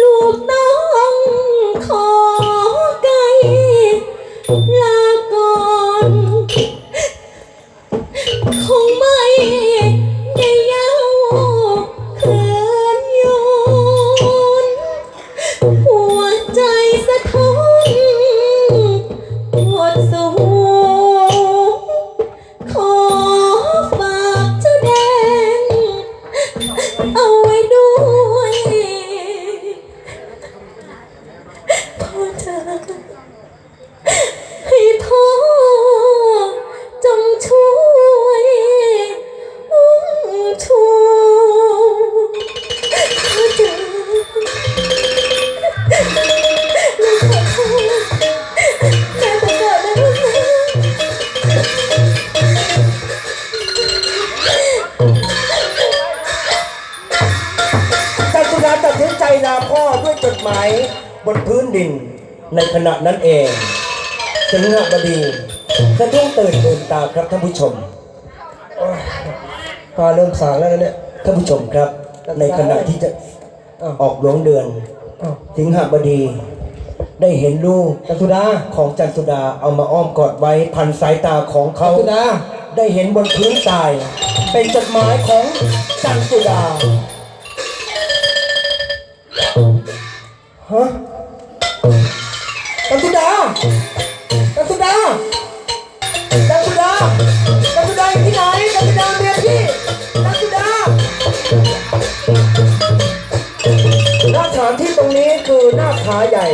ลูกน้องขอไกลลาก่อนคงไม่ได้เย้าเขิน ลาพ่อด้วยจดหมายบนพื้นดิน ในขณะนั้นเองถึงหบดีสะดุ้งตื่นตื่นตาครับท่านผู้ชมโอ้ยพาเริ่มสางแล้วนะเนี่ยท่านผู้ชมครับ ในขณะที่จะออกหลวงเดือนสิงหบดี ได้เห็นลูกจันสุดาของจันสุดาเอามาอ้อมกอดไว้พันสายตาของเขาจันสุดาได้เห็นบนพื้นทราย เป็นจดหมายของจันสุดา ฮะกันสุดากันสุดากันสุดากันสุดาอยู่ที่ไหนกันสุดาเมียพี่กันสุดาหน้าฐานที่ตรงนี้คือหน้าผาใหญ่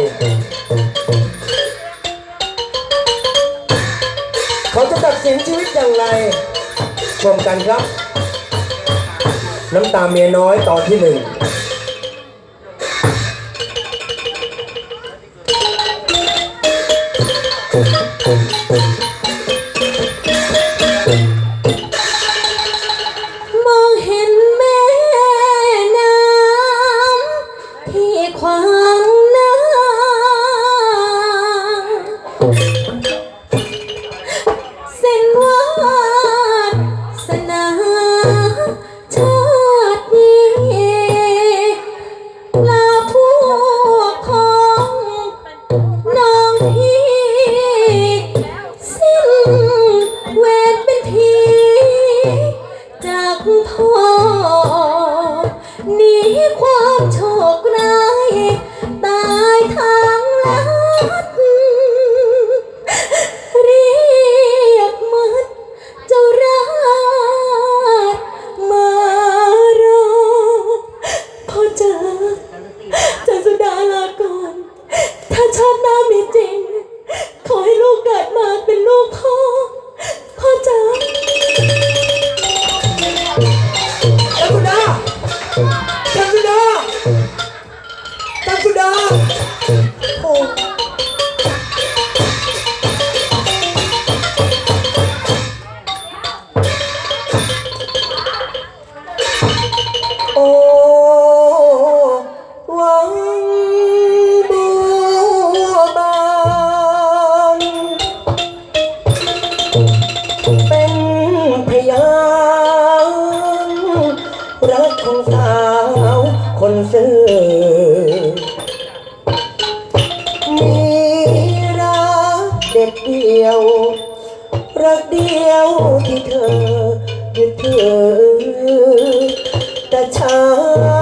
เขาจะตัดสินชีวิตอย่างไรชมกันครับ น้ำตาเมียน้อยตอนที่หนึ่ง ม จากพ่อหนีความโชคร้าย จัน สาวคนซื่อมีรักเด็ดเดียว รักเดียวที่เธอยึดถือแต่ชาย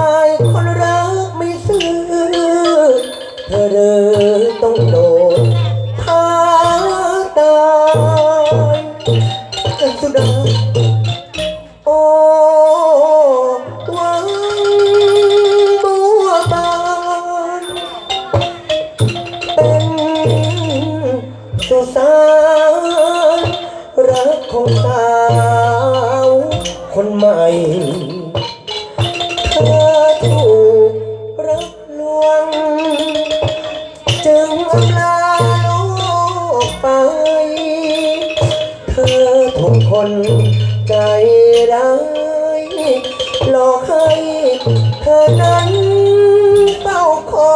คนาวคนใหม่เธอถูกรักลวง จึงอำลาโลกไป เธอถูกคนใจร้ายหลอกให้เธอนั้นเฝ้าคอ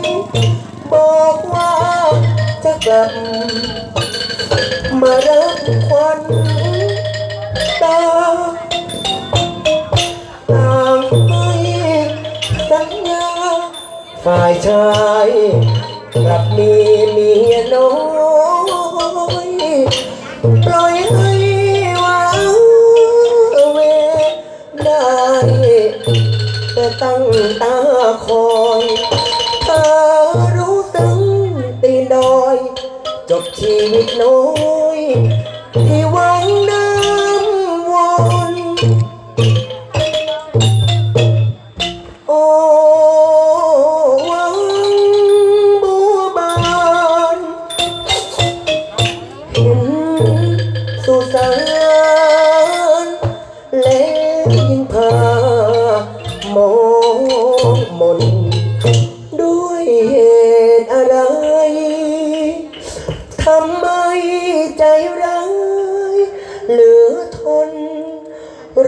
ย บอกว่าจะกลับ มารับควันตาต่างไม่ฝ่ายชายกลับมีเมียน้อยปล่อยให้วางเวได้แต่ตั้งตาคอยเธอรู้ตึงตีนดอย จบชีวิตน้อย สุสานและยิ่งพามองมน ด้วยเหตุอะไร ทำไมใจร้าย เหลือทน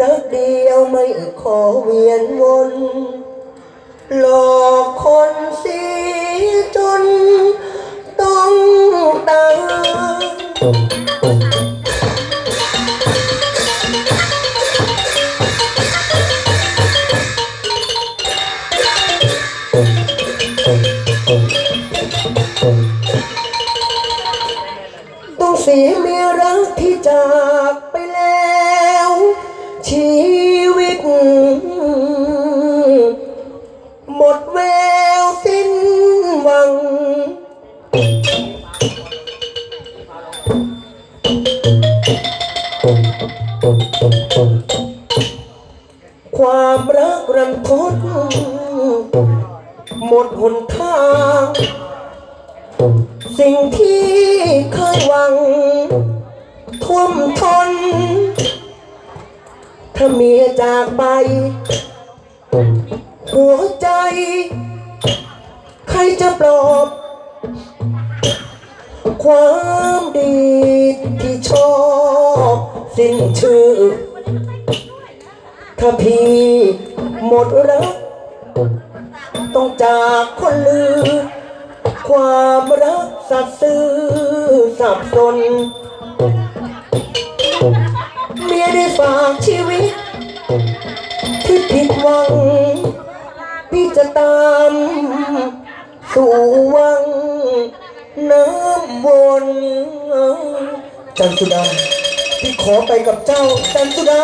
รักเดียวไม่ขอเวียนวนหลอกคนเสียจนต้องตาย งเสียเมียรักที่จากไปแล้ว ชีวิต หมดแววสิ้นหวัง ความรักรันทด วัง ท่วมทน ถ้าเมียจากไป หัวใจ ใครจะปลอบ ความดีที่ชอบ สิ้นชื่อ ถ้าพี่หมดรัก ต้องจากคนลือ ความรักสัตย์ซื่อ สับสนเมียได้ฝากชีวิต ที่ผิดหวัง พี่จะตาม สู่วัง น้ำวนจันสุดา พี่ขอไปกับเจ้าจันสุดา